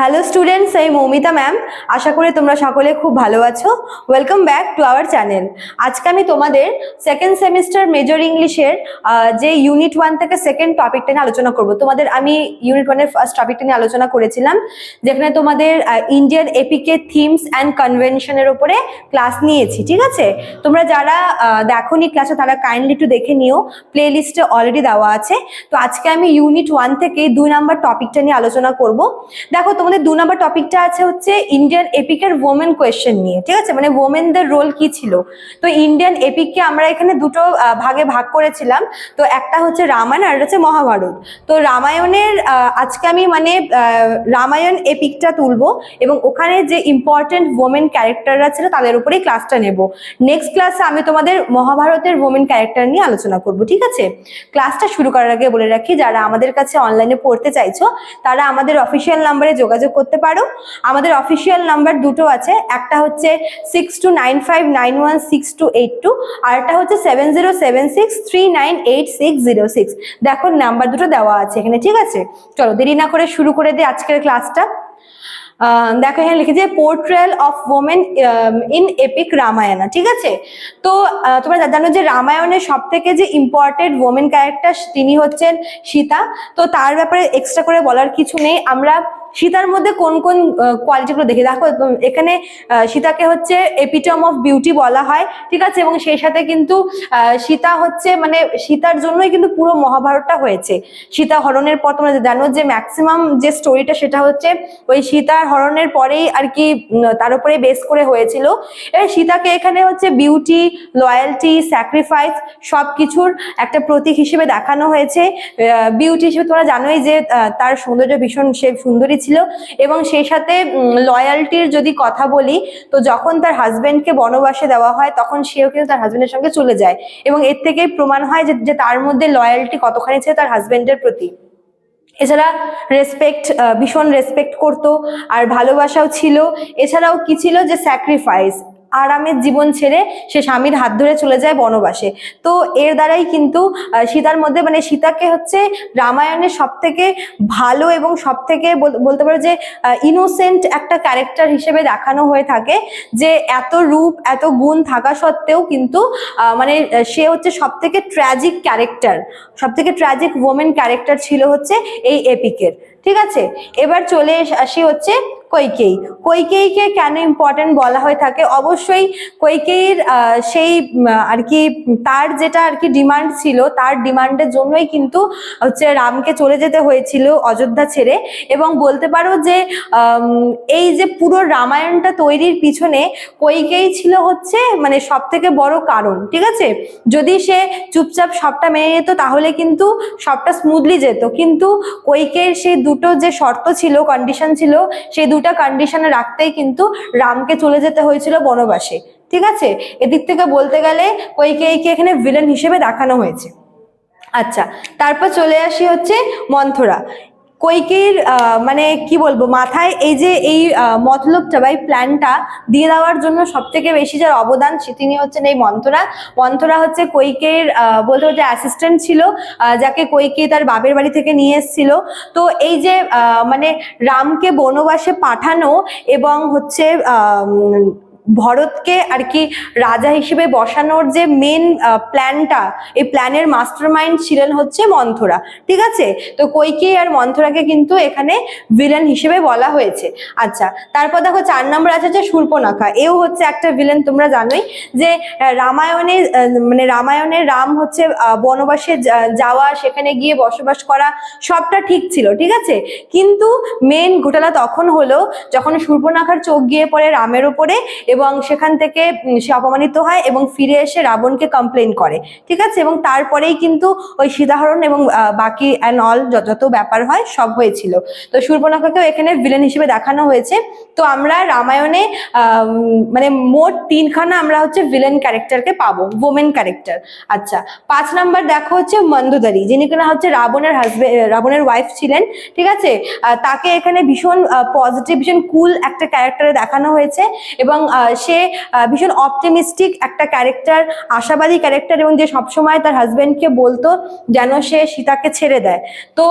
Hello students আমি Moumita ma'am আশা করি তোমরা সকলে খুব ভালো আছো। Welcome back to our channel আজকে আমি তোমাদের সেকেন্ড সেমিস্টার মেজর ইংলিশের যে ইউনিট ওয়ান থেকে সেকেন্ড টপিকটা নিয়ে আলোচনা করব। তোমাদের, আমি ইউনিট ওয়ানের ফার্স্ট টপিকটা নিয়ে আলোচনা করেছিলাম, যেখানে তোমাদের ইন্ডিয়ান এপিকে থিমস অ্যান্ড কনভেনশনের ওপরে ক্লাস নিয়েছি, ঠিক আছে? তোমরা যারা দেখো নি ক্লাসে তারা কাইন্ডলি একটু দেখে নিও। প্লে লিস্টে অলরেডি দেওয়া আছে। তো আজকে আমি ইউনিট ওয়ান থেকে দুই নাম্বার টপিকটা নিয়ে আলোচনা করব। দেখো তোমাদের দু নম্বর টপিকটা আছে হচ্ছে ইন্ডিয়ান এপিকের ওমেন কোয়েশ্চেন নিয়ে, ঠিক আছে? মানে ওমেনদের রোল কি ছিল? তো ইন্ডিয়ান এপিককে আমরা এখানে দুটো ভাগে ভাগ করেছিলাম। তো একটা হচ্ছে রামায়ণ আর হচ্ছে মহাভারত। তো রামায়ণের আজকে আমি মানে রামায়ণ এপিকটা তুলবো এবং ওখানে যে ইম্পর্টেন্ট ওমেন ক্যারেক্টাররা ছিল তাদের উপরেই ক্লাসটা নেব। নেক্সট ক্লাসে আমি তোমাদের মহাভারতের ওমেন ক্যারেক্টার নিয়ে আলোচনা করব, ঠিক আছে? ক্লাসটা শুরু করার আগে বলে রাখি, যারা আমাদের কাছে অনলাইনে পড়তে চাইছো, তারা আমাদের অফিসিয়াল নাম্বারে যোগাযোগ করতে পারো। আমাদের অফিসিয়াল নাম্বার দুটো আছে, একটা হচ্ছে six two nine five nine one six two eight two আর একটা হচ্ছে seven zero seven six three nine eight six zero six দেখো নাম্বার দুটো দেওয়া আছে এখানে, ঠিক আছে? চলো দেরি না করে শুরু করে দিই আজকের ক্লাসটা দেখো এখানে লিখেছে portrayal of women in epic Ramayana ঠিক আছে? তো তোমরা জানো যে রামায়ণের সব থেকে যে ইম্পর্টেন্ট ওমেন ক্যারেক্টার তিনি হচ্ছেন সীতা। তো তার ব্যাপারে এক্সট্রা করে বলার কিছু নেই। আমরা সীতার মধ্যে কোন কোন কোয়ালিটিগুলো দেখি? দেখো এখানে সীতাকে হচ্ছে এপিটম অফ বিউটি বলা হয়, ঠিক আছে? এবং সেই সাথে কিন্তু সীতা হচ্ছে মানে সীতার জন্যই কিন্তু পুরো মহাভারতটা হয়েছে। সীতা হরণের পর তোমরা জানো যে ম্যাক্সিমাম যে স্টোরিটা সেটা হচ্ছে ওই সীতার হরণের পরেই আর কি তার উপরে বেস করে হয়েছিল। এবার সীতাকে এখানে হচ্ছে বিউটি লয়্যালটি স্যাক্রিফাইস সব কিছুর একটা প্রতীক হিসেবে দেখানো হয়েছে। বিউটি হিসেবে তোমরা জানোই যে তার সৌন্দর্য ভীষণ, সে সুন্দরী ছিল এবং সেই সাথে লয়ালটির যদি কথা বলি, তো যখন তার হাজব্যান্ডকে বনবাসে দেওয়া হয়, তখন সেও কিন্তু তার হাজব্যান্ডের সঙ্গে চলে যায়। এবং এর থেকেই প্রমাণ হয় যে তার মধ্যে লয়ালটি কতখানি ছিল তার হাজবেন্ডের প্রতি। এছাড়া রেসপেক্ট ভীষণ রেসপেক্ট করতো, আর ভালোবাসাও ছিল। এছাড়াও কি ছিল যে স্যাক্রিফাইস আরামের জীবন ছেড়ে সে স্বামীর হাত ধরে চলে যায় বনবাসে। তো এর দ্বারাই কিন্তু সীতার মধ্যে মানে সীতাকে হচ্ছে রামায়ণের সব থেকে ভালো এবং সব থেকে বলতে পারো যে ইনোসেন্ট একটা ক্যারেক্টার হিসেবে দেখানো হয়ে থাকে যে এত রূপ, এত গুণ থাকা সত্ত্বেও কিন্তু মানে সে হচ্ছে সব থেকে ট্র্যাজিক ক্যারেক্টার সব থেকে ট্র্যাজিক ওমেন ক্যারেক্টার ছিল হচ্ছে এই এপিকের। ঠিক আছে? এবার চলে আসি হচ্ছে কৈকেয়ী। কৈকেয়ীকে কেন ইম্পর্টেন্ট বলা হয়ে থাকে? অবশ্যই কৈকেয়ীর সেই আর কি, তার যেটা আর কি ডিমান্ড ছিল, তার ডিমান্ডের জন্যই কিন্তু হচ্ছে রামকে চলে যেতে হয়েছিল অযোধ্যা ছেড়ে। এবং বলতে পারো যে এই যে পুরো রামায়ণটা তৈরির পিছনে কৈকেয়ী ছিল হচ্ছে মানে সব থেকে বড় কারণ, ঠিক আছে? যদি সে চুপচাপ সবটা মেনে নিত, তাহলে কিন্তু সবটা স্মুথলি যেত। কিন্তু কৈকেয়ীর সেই দুটো যে শর্ত ছিল কন্ডিশন ছিল, সেই দুটো কন্ডিশনে রাখতেই কিন্তু রামকে চলে যেতে হয়েছিল বনবাসে। ঠিক আছে? এদিক থেকে বলতে গেলে কৈকেয়ীকে এখানে ভিলেন হিসেবে দেখানো হয়েছে। আচ্ছা তারপর চলে আসি হচ্ছে মন্থরা। কৈকেয়ীর আহ, মানে কি বলব মাথায় এই যে এই মতলবটা বা এই প্ল্যানটা দিয়ে দেওয়ার জন্য সব থেকে বেশি যার অবদান তিনি হচ্ছেন এই মন্থরা মন্থরা হচ্ছে কৈকেয়ীর আহ, বলতে হচ্ছে অ্যাসিস্ট্যান্ট ছিল যাকে কৈকেয়ী তার বাপের বাড়ি থেকে নিয়ে এসেছিল। তো এই যে মানে রামকে বনবাসে পাঠানো এবং হচ্ছে ভরতকে আর কি রাজা হিসেবে বসানোর যে মেন প্ল্যানটা এই প্ল্যানের মাস্টার মাইন্ড ছিলেন হচ্ছে মন্থরা। ঠিক আছে? তো কৈকেয়ী আর মন্থরাকে কিন্তু এখানে ভিলেন হিসেবে বলা হয়েছে। আচ্ছা তারপর দেখো চার নম্বর আছে যে শূর্পনাখা এও হচ্ছে একটা ভিলেন তোমরা জানোই যে রামায়ণে মানে রামায়ণে রাম হচ্ছে বনবাসে যাওয়া, সেখানে গিয়ে বসবাস করা, সবটা ঠিক ছিল, ঠিক আছে? কিন্তু মেন ঘোটালা তখন হলো যখন শূর্পনাখার চোখ গিয়ে পড়ে রামের ওপরে এবং সেখান থেকে সে অপমানিত হয় এবং ফিরে এসে রাবণকে কমপ্লেন করে, ঠিক আছে? এবং তারপরেই কিন্তু ওই সীতাহরণ এবং বাকি অ্যান্ড অল যত ব্যাপার হয় সব হয়েছিল। তো শূর্পনাখাকেও এখানে ভিলেন হিসেবে দেখানো হয়েছে। তো আমরা রামায়ণে মানে মোট তিনখানা আমরা হচ্ছে ভিলেন ক্যারেক্টারকে পাবো ওমেন ক্যারেক্টার আচ্ছা পাঁচ নাম্বার দেখো হচ্ছে মন্দোদারি, যিনি কিনা হচ্ছে রাবণের হাজবেন্ড রাবণের ওয়াইফ ছিলেন, ঠিক আছে? তাকে এখানে ভীষণ পজিটিভ ভীষণ কুল একটা ক্যারেক্টারে দেখানো হয়েছে এবং সে ভীষণ অপটিমিস্টিক একটা ক্যারেক্টার আশাবাদী ক্যারেক্টার এবং যে সবসময় তার হাজব্যান্ডকে বলতো যেন সে সীতাকে ছেড়ে দেয়। তো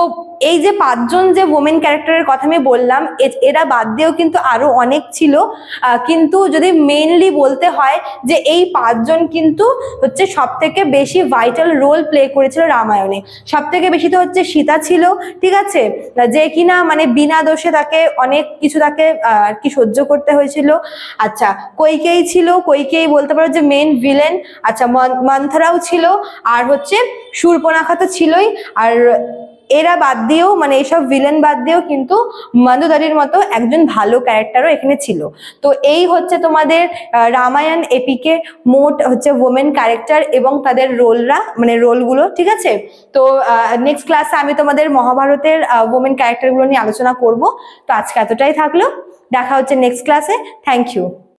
এই যে পাঁচজন যে ওমেন ক্যারেক্টারের কথা আমি বললাম এরা বাদ দিয়েও কিন্তু আরও অনেক ছিল। কিন্তু যদি মেইনলি বলতে হয় যে এই পাঁচজন কিন্তু হচ্ছে সব থেকে বেশি ভাইটাল রোল প্লে করেছিল রামায়ণে। সব থেকে বেশি তো হচ্ছে সীতা ছিল, ঠিক আছে? যে কিনা মানে বিনা দোষে তাকে অনেক কিছু তাকে আর কি সহ্য করতে হয়েছিল। আচ্ছা কৈকেই ছিল কৈকেই বলতে পারো যে মেন ভিলেন আচ্ছা মন- মন্থরাও ছিল, আর হচ্ছে শূর্পনাখা তো ছিলই। আর এরা বাদ দিয়েও মানে এইসব ভিলেন বাদ দিয়েও কিন্তু মন্দুদারির মতো একজন ভালো ক্যারেক্টারও এখানে ছিল। তো এই হচ্ছে তোমাদের রামায়ণ এপিকে মোট হচ্ছে ওমেন ক্যারেক্টার এবং তাদের রোলরা মানে রোলগুলো ঠিক আছে? তো নেক্সট ক্লাসে আমি তোমাদের মহাভারতের ওমেন ক্যারেক্টারগুলো নিয়ে আলোচনা করব। তো আজকে এতটাই থাকল। দেখা হচ্ছে নেক্সট ক্লাসে থ্যাংক ইউ